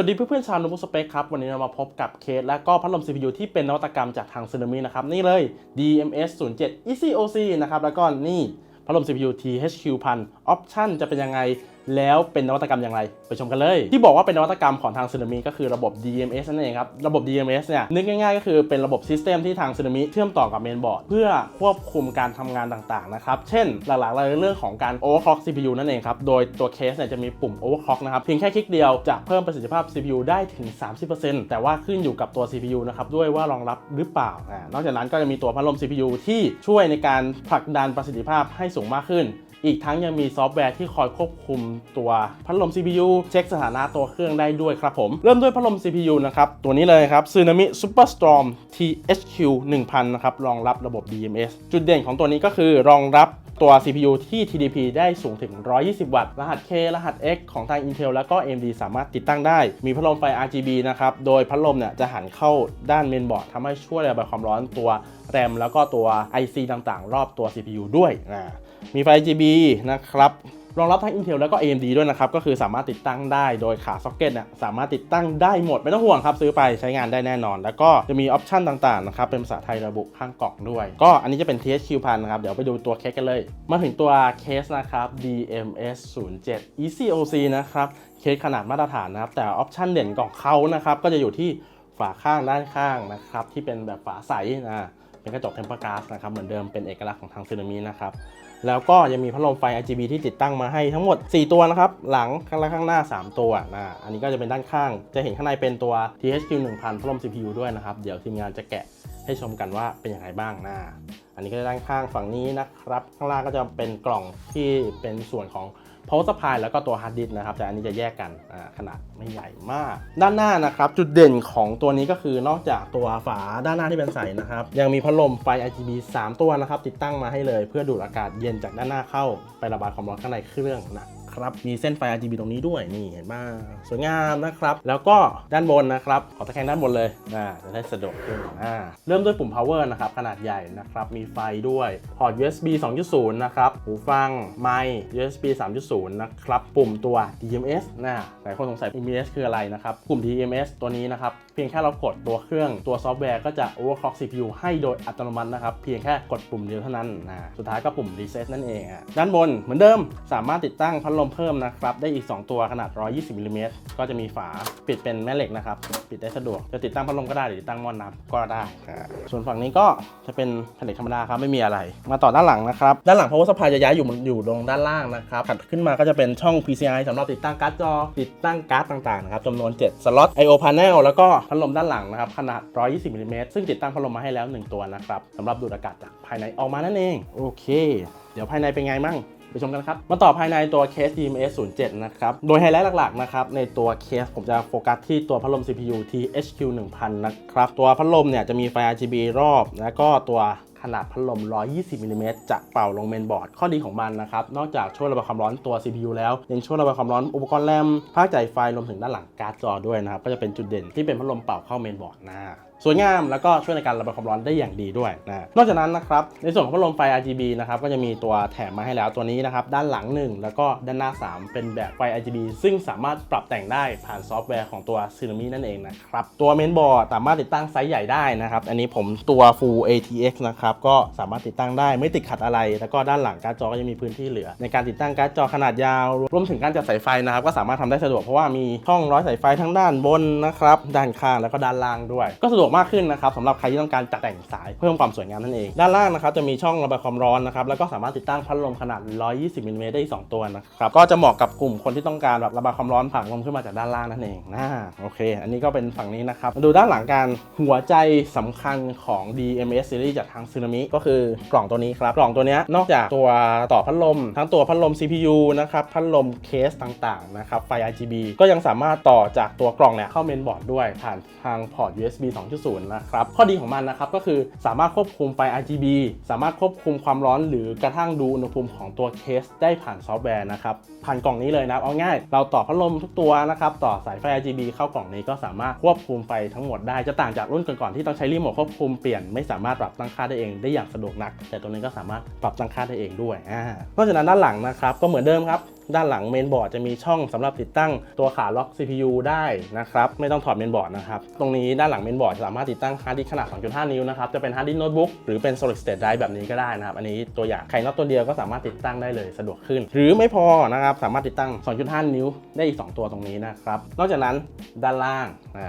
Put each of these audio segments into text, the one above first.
วัสดีเพื่อนๆชาวนุบุสเปคครับ วันนี้เรามาพบกับเคสและก็พัดลม CPU ที่เป็นนวัตกรรมจากทางซ n นามินะครับ นี่เลย DMS 07 ECOC นะครับ แล้วก็นี่พัดลม CPU THQ 1000 Option จะเป็นยังไง แล้วเป็นนวัตกรรมอย่างไร ไปชมกันเลย ที่บอกว่าเป็นนวัตกรรมของทางซ n นามิก็คือระบบ DMS นั่นเองครับ ระบบ DMS เนี่ยนึกง่ายๆ ก็คือเป็นระบบซิสเต็มที่ทางซ n นามิเชื่อมต่อกับเมนบอร์ดเพื่อควบคุมการทำงานต่างๆนะครับ เช่นหลักๆเลยเรื่องของการ overclock CPU นั่นเองครับ โดยตัวเคสเนี่ยจะมีปุ่ม overclock นะครับ เพียงแค่คลิกเดียวจะเพิ่มประสิทธิภาพ CPU ได้ถึง 30%แต่ว่าขึ้นอยู่กับตัว CPU นะครับด้วยว่ารองรับหรือเปล่าอ่านอกจากนั้นก็จะมีตัวพัดลม CPU ที่ช่วยในการผลักดันประสิทธิภาพให้สูงมากขึ้น อีกทั้งยังมีซอฟต์แวร์ที่คอยควบคุมตัวพัดลม CPU เช็คสถานะตัวเครื่องได้ด้วยครับผม เริ่มด้วยพัดลม CPU นะครับ ตัวนี้เลยครับ Tsunami Superstorm THQ 1000 นะครับ รองรับระบบ DMS จุดเด่นของตัวนี้ก็คือรองรับตัว CPU ที่ TDP ได้สูงถึง 120 วัตต์ รหัส K รหัส X ของทาง Intel แล้วก็ AMD สามารถติดตั้งได้ มีพัดลมไฟ RGB นะครับ โดยพัดลมเนี่ยจะหันเข้าด้านเมนบอร์ดทำให้ช่วยระบายความร้อนตัวแรมแล้วก็ตัว IC ต่างๆ รอบตัว CPU ด้วยนะ มีไฟ RGB นะครับรองรับทั้ง Intel แล้วก็ AMD ด้วยนะครับ ก็คือสามารถติดตั้งได้โดยขาซ็อกเก็ตเนี่ยสามารถติดตั้งได้หมด ไม่ต้องห่วงครับ ซื้อไปใช้งานได้แน่นอน แล้วก็จะมีออปชันต่างๆนะครับ เป็นภาษาไทยระบุข้างกล่องด้วย ก็อันนี้จะเป็น THQ พันนะครับ เดี๋ยวไปดูตัวเคสกันเลย มาถึงตัวเคสนะครับ DMS 07 ECOC นะครับเคสขนาดมาตรฐานนะครับ แต่ออปชันเด่นของเขานะครับก็จะอยู่ที่ฝาข้างด้านข้างนะครับที่เป็นแบบฝาใสนะเป็นกระจกเทมเปอร์กาซนะครับเหมือนเดิมเป็นเอกลักษณ์ของทางซึนามินะครับ แล้วก็ยังมีพัดลมไฟ RGB ที่ติดตั้งมาให้ทั้งหมด 4 ตัวนะครับ หลังข้างและข้างหน้า 3 ตัวนะอันนี้ก็จะเป็นด้านข้าง จะเห็นข้างในเป็นตัว THQ 1000พัดลม CPU ด้วยนะครับ เดี๋ยวทีมงานจะแกะให้ชมกันว่าเป็นอย่างไรบ้างนะอันนี้ก็จะด้านข้างฝั่งนี้นะครับ ข้างล่างก็จะเป็นกล่องที่เป็นส่วนของ power supply แล้วก็ตัว hard disk นะครับ แต่อันนี้จะแยกกันขนาดไม่ใหญ่มาก ด้านหน้านะครับจุดเด่นของตัวนี้ก็คือนอกจากตัวฝาด้านหน้าที่เป็นใสนะครับ ยังมีพัดลมไฟ RGB 3 ตัวนะครับ ติดตั้งมาให้เลย เพื่อดูดอากาศเย็นจากด้านหน้าเข้าไประบายความร้อนข้างในเครื่องนะ ครับ มีเส้นไฟ RGB ตรงนี้ด้วยนี่เห็นไหมสวยงามนะครับ แล้วก็ด้านบนนะครับขอตะแคงด้านบนเลยนะจะได้สะดวกขึ้นอ่าเริ่มด้วยปุ่ม power นะครับขนาดใหญ่นะครับมีไฟด้วยพอร์ต USB 2.0 นะครับหูฟังไมค์ USB 3.0 นะครับ ปุ่มตัว DMS นะหลายคนสงสัย DMS คืออะไรนะครับปุ่ม DMS ตัวนี้นะครับ พียงแค่เรากดตัวเครื่องตัวซอฟต์แวร์ก็จะ overclock CPU ให้โดยอัตโนมัตินะครับ เพียงแค่กดปุ่มเดียวเท่านั้นนะสุดท้ายก็ปุ่ม reset นั่นเองอะด้านบนเหมือนเดิมสามารถติดตั้งพัดลมเพิ่มนะครับ ได้อีก 2 ตัวขนาด 120มิลลิเมตรก็จะมีฝาปิดเป็นแม่เหล็กนะครับ ปิดได้สะดวก จะติดตั้งพัดลมก็ได้หรือติดตั้งหม้อน้ำก็ได้ ส่วนฝั่งนี้ก็จะเป็นแผ่นเหล็กธรรมดาครับไม่มีอะไร มาต่อด้านหลังนะครับด้านหลัง power supply จะย้ายอยู่อยู่ตรงด้านล่างนะครับถัดขึ้นมาก็จะเป็นช่อง PCI สำหรับติดตั้งการ์ดจอติดตั้งการ์ดต่างๆนะครับจำนวน 7 สล็อต I/O panel แล้วก็พัดลมด้านหลังนะครับขนาด 120มิลลิเมตรซึ่งติดตั้งพัดลมมาให้แล้ว 1 ตัวนะครับสำหรับดูดอากาศจากภายในออกมานั่นเอง โอเค เดี๋ยวภายในเป็นไงมั่งไปชมกันครับ มาต่อภายในตัวเคส DMS 07นะครับ โดยไฮไลท์หลักๆนะครับในตัวเคสผมจะโฟกัสที่ตัวพัดลม CPU THQ 1000 นะครับ ตัวพัดลมเนี่ยจะมีไฟ RGB รอบ แล้วก็ตัว ขนาดพัดลม 120มิลลิเมตรจะเป่าลงเมนบอร์ด ข้อดีของมันนะครับ นอกจากช่วยระบายความร้อนตัว CPU แล้ว ยังช่วยระบายความร้อนอุปกรณ์แรมภาคจ่ายไฟรวมถึงด้านหลังการ์ดจอด้วยนะครับ ก็จะเป็นจุดเด่นที่เป็นพัดลมเป่าเข้าเมนบอร์ดนะ สวยงามแล้วก็ช่วยในการระบายความร้อนได้อย่างดีด้วยนะนอกจากนั้นนะครับในส่วนของพัดลมไฟ RGB นะครับก็จะมีตัวแถมมาให้แล้วตัวนี้นะครับด้านหลัง 1 แล้วก็ด้านหน้า 3 เป็นแบบไฟ RGB ซึ่งสามารถปรับแต่งได้ผ่านซอฟต์แวร์ของตัว s y n a m i นั่นเองนะครับตัวเมนบอร์ดสามารถติดตั้งไซส์ใหญ่ได้นะครับอันนี้ผมตัว Full ATX นะครับก็สามารถติดตั้งได้ไม่ติดขัดอะไร แล้วก็ด้านหลังการ์ดจอก็ยังมีพื้นที่เหลือ ในการติดตั้งการ์ดจอขนาดยาว รวมถึงการจัดสายไฟนะครับก็สามารถทำได้สะดวกเพราะว่ามีช่องร้อยสายไฟทั้งด้านบนนะครับด้านข้างแล้วก็ด้านล่างด้วยก็สะดวกมากขึ้นนะครับสำหรับใครที่ต้องการจัดแต่งสายเพิ่มความสวยงามนั่นเอง ด้านล่างนะครับจะมีช่องระบายความร้อนนะครับแล้วก็สามารถติดตั้งพัดลมขนาด 120มิลลิเมตรได้อีก2ตัวนะครับก็จะเหมาะกับกลุ่มคนที่ต้องการแบบระบายความร้อนผ่านลมขึ้นมาจากด้านล่างนั่นเองนะโอเค อันนี้ก็เป็นฝั่งนี้นะครับดูด้านหลังการหัวใจสำคัญของ DMS Series จากทางซึนามิก็คือกล่องตัวนี้ครับกล่องตัวนี้นอกจากตัวต่อพัดลม ทั้งตัวพัดลม CPU นะครับพัดลมเคสต่างๆนะครับไฟ RGB ก็ยังสามารถต่อจากตัวกล่องเนี่ยเข้าเมนบอร์ดด้วยผ่านทางพอร์ต USB 2.0นะครับข้อดีของมันนะครับก็คือสามารถควบคุมไฟ RGB สามารถควบคุมความร้อนหรือกระทั่งดูอุณหภูมิของตัวเคสได้ผ่านซอฟต์แวร์นะครับผ่านกล่องนี้เลยนะเอาง่าย เราต่อพัดลมทุกตัวนะครับต่อสายไฟ RGB เข้ากล่องนี้ก็สามารถควบคุมไฟทั้งหมดได้จะต่างจากรุ่นก่อนๆที่ต้องใช้รีโมทควบคุมเปลี่ยนไม่สามารถปรับตั้งค่าได้เองได้อย่างสะดวกนัก แต่ตัวนี้ก็สามารถปรับตั้งค่าได้เองด้วยอ่านอกจากนั้นด้านหลังนะครับก็เหมือนเดิมครับ ด้านหลังเมนบอร์ดจะมีช่องสำหรับติดตั้งตัวขาล็อก CPU ได้นะครับไม่ต้องถอดเมนบอร์ดนะครับตรงนี้ด้านหลังเมนบอร์ดสามารถติดตั้งฮาร์ดดิสขนาด 2.5 นิ้วนะครับจะเป็นฮาร์ดดิสโน้ตบุ๊กหรือเป็น solid state drive แบบนี้ก็ได้นะครับอันนี้ตัวอย่างไขน็อตตัวเดียวก็สามารถติดตั้งได้เลยสะดวกขึ้น หรือไม่พอนะครับสามารถติดตั้ง 2.5 นิ้วได้อีก 2 ตัวตรงนี้นะครับนอกจากนั้นด้านล่างอ่า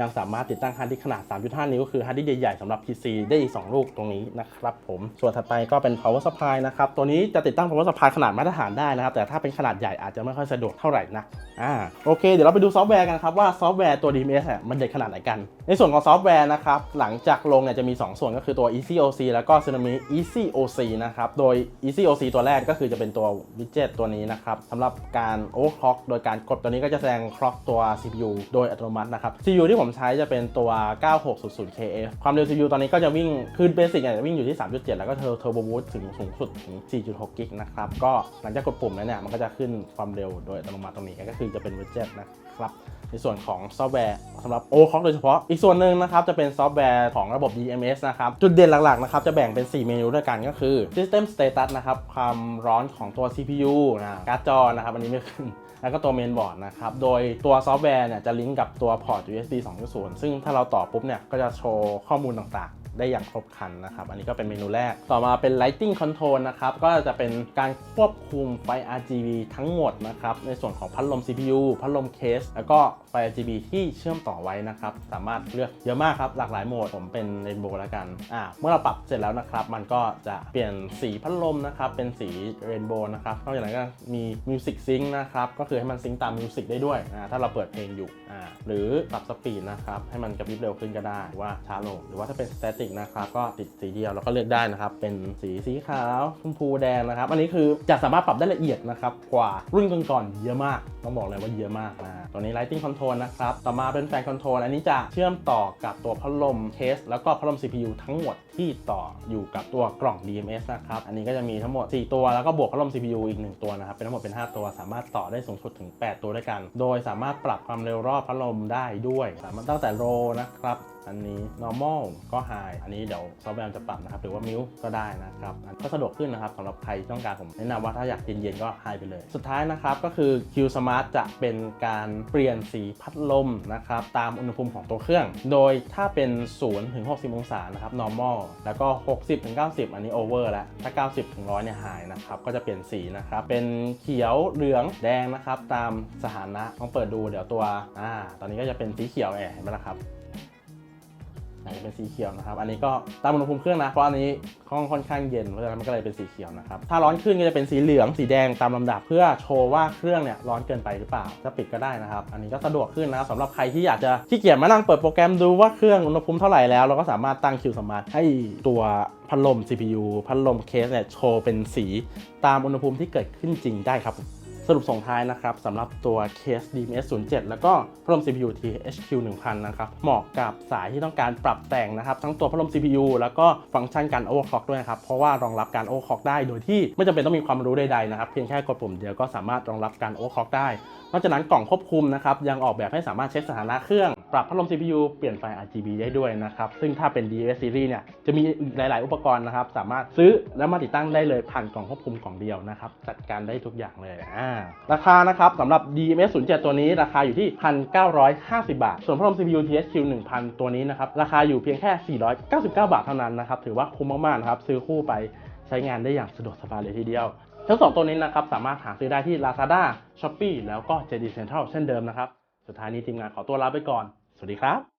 ยังสามารถติดตั้งฮาร์ดดิสขนาด 3.5 นิ้ว คือฮาร์ดดิสใหญ่ๆสำหรับ PC ได้อีก 2 ลูกตรงนี้นะครับผมส่วนถัดไปก็เป็น power supply นะครับ ตัวนี้จะติดตั้ง power supply ขนาดมาตรฐานได้นะครับ แต่ถ้าเป็นขนาดใหญ่อาจจะไม่ค่อยสะดวกเท่าไหร่นะอ่าโอเค เดี๋ยวเราไปดูซอฟต์แวร์กันครับว่าซอฟต์แวร์ตัว DMS เนี่ยมันเด็ดขนาดไหนกัน ในส่วนของซอฟต์แวร์นะครับ หลังจากลงเนี่ยจะมี 2 ส่วนก็คือตัว EasyOC แล้วก็ Tsunami EasyOC นะครับ โดย EasyOC ตัวแรกก็คือจะเป็นตัววิดเจ็ตตัวนี้นะครับสำหรับการ overclock โดยการกดตัวนี้ก็จะแสดง clock ตัว CPU โดยอัตโนมัตินะครับ CPU ที่ผมใช้จะเป็นตัว 9600KF ความเร็ว CPU ตอนนี้ก็จะวิ่งคือเบสิกเนี่ยจะวิ่งอยู่ที่ 3.7 แล้วก็เทอร์เทอร์โบบูสถึงสูงสุดถึง 4.6 กิกนะครับ ก็หลังจากกดปุ่มแล้วเนี่ยมันก็จะขึ้นความเร็วโดยอัตโนมัติตรงนี้ก็คือจะเป็นวิดเจ็ตนะ ครับในส่วนของซอฟต์แวร์สำหรับ o c o c โดยเฉพาะ อีกส่วนหนึ่งนะครับจะเป็นซอฟต์แวร์ของระบบ DMS นะครับ จุดเด่นหลักๆนะครับจะแบ่งเป็น 4 เมนูด้วยกันก็คือ System Status นะครับความร้อนของตัว CPU นะการ์ดจอนะครับอันนี้ไม่ขึ้น แล้วก็ตัวเมนบอร์ดนะครับ โดยตัวซอฟต์แวร์เนี่ยจะลิงก์กับตัวพอร์ต USB 2.0 ซึ่งถ้าเราต่อปุ๊บเนี่ยก็จะโชว์ข้อมูลต่างๆ ได้อย่างครบครันนะครับ อันนี้ก็เป็นเมนูแรก ต่อมาเป็น Lighting Control นะครับ ก็จะเป็นการควบคุมไฟ RGB ทั้งหมดนะครับ ในส่วนของพัดลม CPU พัดลมเคส แล้วก็ไฟ RGB ที่เชื่อมต่อไว้นะครับ สามารถเลือกเยอะมากครับ หลากหลายโหมด ผมเป็นเรนโบว์แล้วกัน อ่า เมื่อเราปรับเสร็จแล้วนะครับ มันก็จะเปลี่ยนสีพัดลมนะครับ เป็นสีเรนโบว์นะครับ นอกจากนั้นก็มี Music Sync นะครับ ก็คือให้มันซิงค์ตามมิวสิกได้ด้วย อ่า ถ้าเราเปิดเพลงอยู่ อ่า หรือปรับสปีดนะครับ ให้มันกระพริบเร็วขึ้นก็ได้ หรือว่าช้าลง หรือว่าถ้าเป็นสแตติกนะครับก็ติดสีเดียวแล้วก็เลือกได้นะครับเป็นสีสีขาวชมพูแดงนะครับอันนี้คือจะสามารถปรับได้ละเอียดนะครับกว่ารุ่นก่อนๆเยอะมาก ต้องบอกเลยว่าเยอะมากนะตัวนี้ Lighting Control นะครับต่อมาเป็น Fan Control อันนี้จะเชื่อมต่อกับตัวพัดลมเคสแล้วก็พัดลม CPU ทั้งหมดที่ต่ออยู่กับตัวกล่อง DMS นะครับอันนี้ก็จะมีทั้งหมด 4 ตัวแล้วก็บวกพัดลม CPU อีก 1 ตัวนะครับเป็นทั้งหมดเป็น 5 ตัว สามารถต่อได้สูงสุดถึง 8 ตัวด้วยกัน โดยสามารถปรับความเร็วรอบพัดลมได้ด้วย สามารถตั้งแต่ low นะครับ อันนี้ normal ก็ high อันนี้เดี๋ยวซอฟต์แวร์จะปรับนะครับ หรือว่า m u t ก็ได้นะครับก็สะดวกขึ้นนะครับสำหรับใครที่ต้องการผมแนะนำว่าถ้าอยากเย็นๆก็ high ไปเลย สุดท้ายนะครับก็คือ Q Smart จะเป็นการเปลี่ยนสีพัดลมนะครับตามอุณหภูมิของตัวเครื่อง โดยถ้าเป็น0ถึง60 องศานะครับ normal แล้วก็ 60ถึง90 อันนี้ over แล้ว ถ้า 90ถึง100เนี่ย high นะครับก็จะเปลี่ยนสีนะครับเป็นเขียวเหลืองแดงนะครับตามสถานะลองเปิดดูเดี๋ยวตัวอ่าตอนนี้ก็จะเป็นสีเขียวแอบเห็นไหมล่ะครับ อาจจะเป็นสีเขียวนะครับ อันนี้ก็ตามอุณหภูมิเครื่องนะ เพราะอันนี้ค่อนค่อนข้างเย็น เพราะฉะนั้นมันก็เลยเป็นสีเขียวนะครับ ถ้าร้อนขึ้นก็จะเป็นสีเหลือง สีแดงตามลำดับเพื่อโชว์ว่าเครื่องเนี่ยร้อนเกินไปหรือเปล่า จะปิดก็ได้นะครับ อันนี้ก็สะดวกขึ้นนะครับสำหรับใครที่อยากจะขี้เกียจมานั่งเปิดโปรแกรมดูว่าเครื่องอุณหภูมิเท่าไหร่แล้ว เราก็สามารถตั้งคิวสมาร์ทให้ตัวพัดลม CPU พัดลมเคสเนี่ยโชว์เป็นสีตามอุณหภูมิที่เกิดขึ้นจริงได้ครับ สรุปส่งท้ายนะครับสำหรับตัวเคส DMS 07แล้วก็พัดลม CPU THQ 1000นะครับเหมาะกับสายที่ต้องการปรับแต่งนะครับทั้งตัวพัดลม CPU แล้วก็ฟังก์ชันการ overclock ด้วยครับเพราะว่ารองรับการ overclock ได้โดยที่ไม่จำเป็นต้องมีความรู้ใดๆนะครับเพียงแค่กดปุ่มเดียวก็สามารถรองรับการ overclock ได้ นอกจากนั้นกล่องควบคุมนะครับยังออกแบบให้สามารถเช็คสถานะเครื่อง รับพัดลม CPU เปลี่ยนไฟ RGB ได้ด้วยนะครับ ซึ่งถ้าเป็น DMS Series เนี่ย จะมีอีกหลาย ๆ อุปกรณ์นะครับ สามารถซื้อแล้วมาติดตั้งได้เลยผ่านกล่องควบคุมกล่องเดียวนะครับ จัดการได้ทุกอย่างเลยอ่าราคานะครับสำหรับ DMS 07ตัวนี้ราคาอยู่ที่ 1,950 บาท ส่วนพัดลม CPU THQ 1000 ตัวนี้นะครับ ราคาอยู่เพียงแค่ 499 บาทเท่านั้นนะครับ ถือว่าคุ้มมาก ๆ นะครับ ซื้อคู่ไปใช้งานได้อย่างสะดวกสบายเลยทีเดียว ทั้งสองตัวนี้นะครับสามารถหาซื้อได้ที่ Lazada, Shopee แล้วก็ JD Central เช่นเดิมนะครับ สุดท้ายนี้ทีมงานขอตัวลาไปก่อน สวัสดีครับ